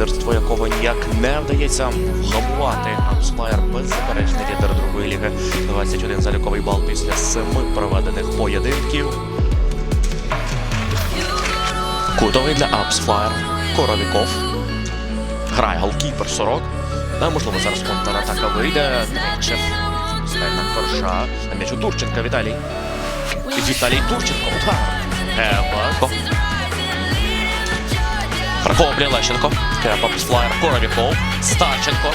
лідерство якого ніяк не вдається вгамувати. Апслаєр беззаперечний лідер другої ліги. 21 заліковий бал після семи проведених поєдинків. Кутовий для Апсфлаєр. Коровіков. Грає голкіпер 40. А, можливо, зараз контратака вийде. Тречев. Стальна корша. На м'ячу Турченка Віталій. Віталій Турченко. Удар. Гевако. Прокоплі Лещенко. Апсфлаєр. Коровіков. Старченко.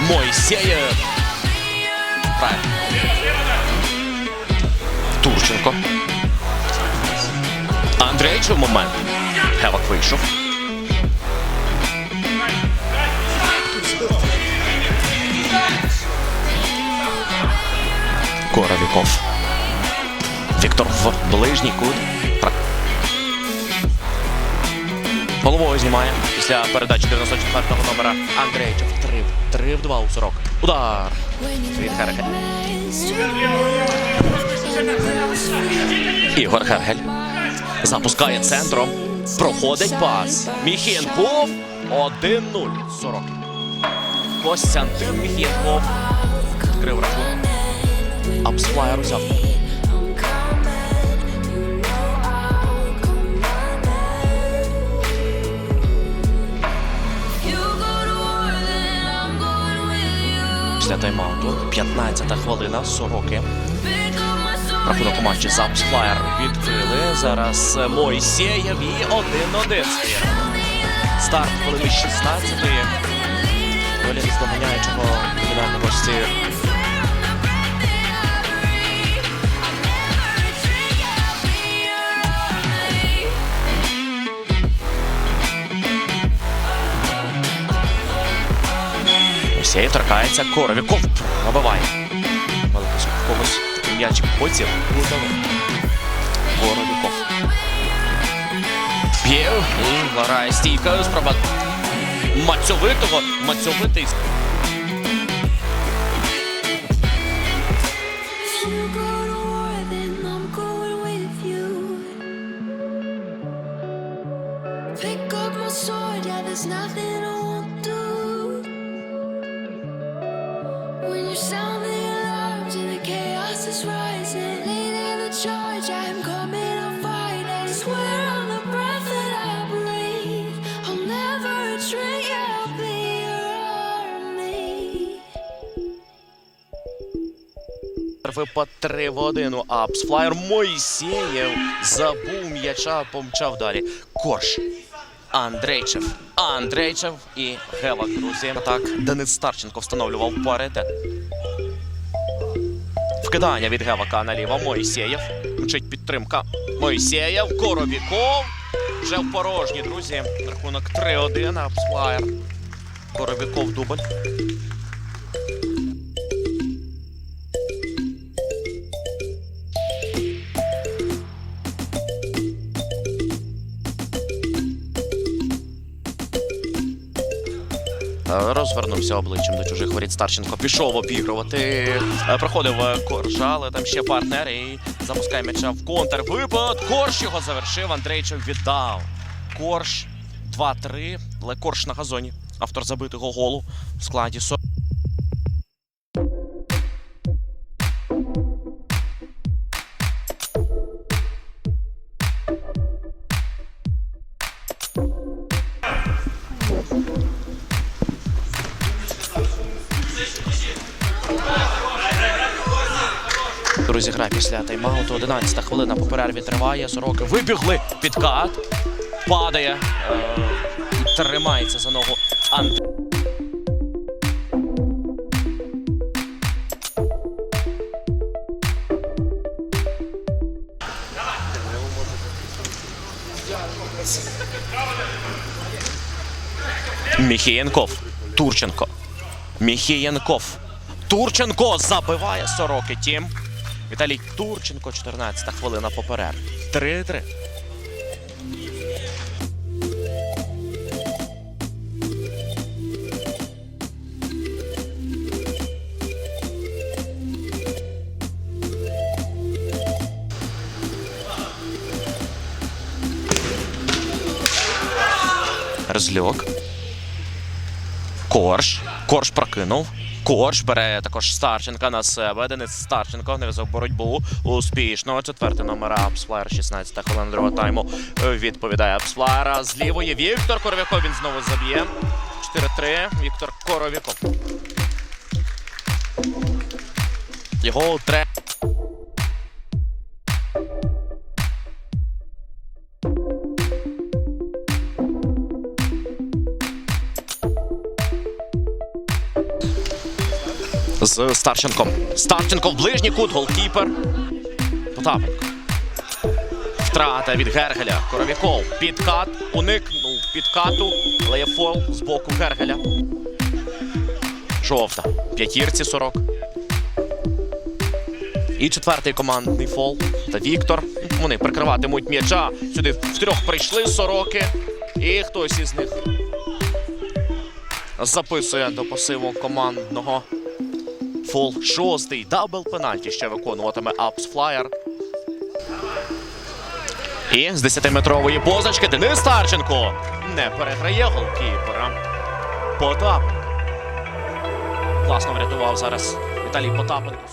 Мойсеєв. Турченко. Андрейчев момент. Гевак вийшов. Коровіков. Віктор в ближній кут. Головою знімає після передачі 94-го номера Андрейчев. Три, в- три в два у 40. Удар. Від Херегель. Ігор Гергель. Запускає центром. Проходить пас. Міхінков. 1-0. 40. Костянтин Міхінков. Відкрив рахунок. Апсфлаєр узяв. Після тайм-ауту. 15-та хвилина. Сороки. Рахунок у матчі Запсфлаєр відкрили. Зараз Мойсєєв і 1-1 стає. Старт хвилини 16-ї. Доля з доганяючого номінального гості. Мойсеєв торкається. Коровіков Набиває. Великий когось такий м'ячик потім. Коровіков. П'єв і варає стійка спроба мацьовитого. Мацьовитий. When you sound the alarms and the chaos is rising, leading the charge, I'm coming, I'll fight. I swear on the breath that I breathe, I'll never retreat, yeah, I'll be your army. Випад 3 в 1 у Апсфлаєр. Мойсеєв забув м'яча, помчав далі. Корж. Андрейчев. Андрейчев і Гевак, друзі. Так, Денис Старченко встановлював паритет. Вкидання від Гевака наліво. Мойсеєв. Мчить підтримка. Мойсеєв. Коровіков. Вже в порожні, друзі. Рахунок 3-1. Апсфлаєр. Коровіков дубль. Розвернувся обличчям до чужих воріт Старченко. Пішов обігрувати. Е, Проходив коржа, але там ще партнер і запускає м'яча в контр. Випад. Корж його завершив. Андрейчев віддав. Корж 2-3. Але Корж на газоні. Автор забитого голу в складі. Друзі, гра після тайм-ауту. 11 хвилина по перерві триває. Сороки вибігли. Підкат. Падає. Е, і тримається за ногу Ант. Міхієнков. Турченко. Міхієнков. Турченко забиває Сороки Тім. Віталій Турченко, 14 хвилина по перерві. 3-3. Розльок. Корж. Корж прокинув. Корж бере також Старченка на себе. Денис Старченко нав'язав боротьбу успішно. Четвертий номер Апсфлаєр, 16 хвилина другого тайму. Е, Відповідає Апсфлаєра. З лівої Віктор Коров'яков. Він знову заб'є. 4-3. Віктор Коров'яков. Його тре. З Старченком. Старченко в ближній кут, голкіпер. Потапенко. Втрата від Гергеля. Коров'яков. Підкат. Уникнув підкату. Але фол з боку Гергеля. Жовта. П'ятірці 40. І четвертий командний фол. Та Віктор. Вони прикриватимуть м'яча. Сюди втрьох прийшли сороки. І хтось із них записує до посиву командного. Фол шостий. Дабл пенальті ще виконуватиме Апс Флаєр. І з 10-метрової позначки Денис Старченко не переграє голкіпера. Потап. Класно врятував зараз Віталій Потапенко.